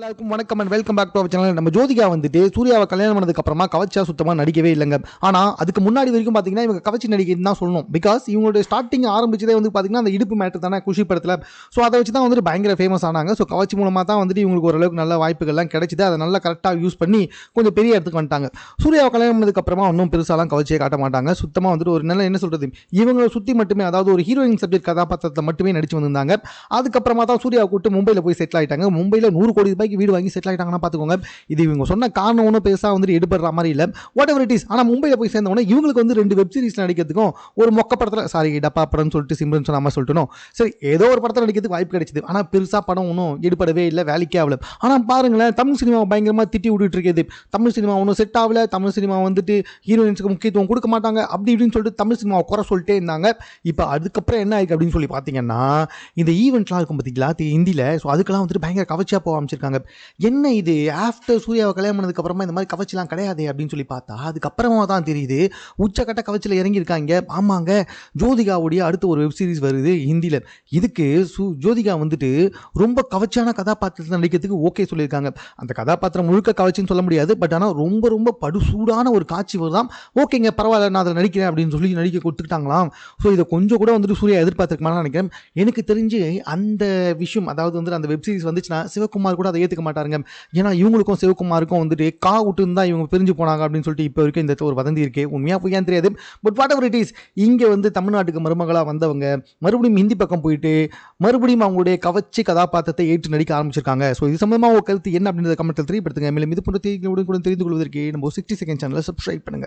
எல்லாருக்கும் வணக்கம் and welcome back to our channel நம்ம ஜோதிகா வந்துட்டு சூர்யாவை கல்யாணம் பண்ணதுக்கு அப்புறமா கவச்சா சுத்தமாக நடிக்கவே இல்லைங்க. ஆனால் அதுக்கு முன்னாடி வரைக்கும் பார்த்தீங்கன்னா இவங்க கவச்சி நடிக்கைன்னு தான் சொல்லணும். பிகாஸ் இவங்களுடைய ஸ்டார்டிங் ஆரம்பிச்சதே வந்து பார்த்தீங்கன்னா அந்த இடுப்பு மேட்டர் தானே குஷி படத்தில். ஸோ அதை வச்சு தான் வந்துட்டு பயங்கர ஃபேமஸ் ஆனாங்க. ஸோ கவச்சி மூலமாக தான் வந்துட்டு இவங்களுக்கு ஓரளவுக்கு நல்ல வாய்ப்புகள்லாம் கிடைச்சிது. அதை நல்லா கரெக்டாக யூஸ் பண்ணி கொஞ்சம் பெரிய இடத்துக்கு வந்துட்டாங்க. சூர்யாவை கல்யாணம் பண்ணதுக்கு அப்புறமா ஒன்றும் பெருசாலாம் கவச்சியை காட்ட மாட்டாங்க. சுத்தமாக வந்துட்டு ஒரு நல்ல என்ன சொல்கிறது இவங்களை சுற்றி மட்டுமே அதாவது ஒரு ஹீரோயின் சப்ஜெக்ட் கதாபாத்திரத்தை மட்டுமே நடிச்சு வந்திருந்தாங்க. அதுக்கப்புறமா தான் சூர்யாவை கூட்டு மும்பையில் போய் செட்டில் ஆகிட்டாங்க மும்பையில் நூறு கோடி ரூபாய் ரூபாய்க்கு வீடு வாங்கி செட்டில் ஆகிட்டாங்கன்னா பார்த்துக்கோங்க இது இவங்க சொன்ன காரணம் ஒன்றும் பெருசாக வந்துட்டு எடுபடுற மாதிரி இல்லை. வாட் எவர் இட் இஸ் ஆனால் மும்பையில் போய் சேர்ந்தவொடனே இவங்களுக்கு வந்து ரெண்டு வெப் சீரிஸ் நடிக்கிறதுக்கும் ஒரு மொக்க படத்தில் சாரி டப்பா படம்னு சொல்லிட்டு சிம்ரன் சொல்லாமல் சொல்லிட்டணும் சரி ஏதோ ஒரு படத்தில் நடிக்கிறதுக்கு வாய்ப்பு கிடைச்சிது. ஆனால் பெருசாக படம் ஒன்றும் எடுபடவே இல்லை வேலைக்கே ஆகல. ஆனால் பாருங்களேன் தமிழ் சினிமா பயங்கரமாக திட்டி விட்டுட்டு இருக்குது தமிழ் சினிமா ஒன்றும் செட் ஆகல. தமிழ் சினிமா வந்துட்டு ஹீரோயின்ஸுக்கு முக்கியத்துவம் கொடுக்க மாட்டாங்க. அப்படி இப்படின்னு சொல்லிட்டு தமிழ் சினிமாவை குறை சொல்லிட்டே இருந்தாங்க. இப்போ அதுக்கப்புறம் என்ன ஆயிருக்கு அப்படின்னு சொல்லி பார்த்தீங்கன்னா இந்த ஈவெண்ட்லாம் இருக்கும் பார்த்தீங்களா ஹிந்தியில் ஸோ அதுக்கெல்லாம் வந்துட்டு பயங்கர கவர்ச்சியாக போக ஆரம்பிச்சிருக்காங்க. என்ன இது? ஆஃப்டர் சூர்யாவை கல்யாணம் பண்ணதுக்கு அப்புறமா இந்த மாதிரி கவர்ச்சிலாம் கிடையாது அப்படின்னு சொல்லி பார்த்தா அதுக்கப்புறமா தான் தெரியுது உச்சக்கட்ட கவர்ச்சியில் இறங்கியிருக்காங்க. ஆமாங்க ஜோதிகாவுடைய அடுத்த ஒரு வெப் சீரிஸ் வருது ஹிந்தியில். இதுக்கு சு ஜோதிகா வந்துட்டு ரொம்ப கவர்ச்சியான கதாபாத்திரத்தில் நடிக்கிறதுக்கு ஓகே சொல்லியிருக்காங்க. அந்த கதாபாத்திரம் முழுக்க கவர்ச்சின்னு சொல்ல முடியாது பட் ஆனால் ரொம்ப ரொம்ப படுசூடான ஒரு காட்சி வருதான் ஓகேங்க பரவாயில்ல நான் அதில் நடிக்கிறேன் அப்படின்னு சொல்லி நடிக்க கொடுத்துக்கிட்டாங்களாம். ஸோ இதை கொஞ்சம் கூட வந்துட்டு சூர்யா எதிர்பார்த்துருக்கமான நினைக்கிறேன். எனக்கு தெரிஞ்சு அந்த விஷயம் அதாவது வந்து அந்த வெப் சீரிஸ் வந்துச்சுன்னா சிவகுமார் கூட அதை ஏற்றுக்க மாட்டாருங்க. ஏன்னா இவங்களுக்கும் சிவகுமாருக்கும் வந்துட்டு கா விட்டுன்னு தான் இவங்க பிரிஞ்சு போனாங்க அப்படின்னு சொல்லிட்டு இப்போ வரைக்கும் இந்த ஒரு வதந்தி இருக்கே. உண்மையாக பொய்யான்னு தெரியாது. But whatever it is இங்கே வந்து தமிழ்நாட்டுக்கு மருமகளாக வந்தவங்க மறுபடியும் ஹிந்தி பக்கம் போயிட்டு மறுபடியும் அவங்களுடைய கவச்சி கதாபாத்திரத்தை ஏற்று நடிக்க ஆரம்பிச்சிருக்காங்க. ஸோ இது சம்பந்தமாக ஒரு கருத்து என்ன அப்படின்றத கமெண்ட்டில் தெரியப்படுத்துங்க. மேலும் இது போன்ற தேதிகளுடன் கூட தெரிந்து கொள்வதற்கு நம்ம சிக்ஸ்டி செகண்ட் சேனலை சப்ஸ்கிரைப் பண்ணுங்க.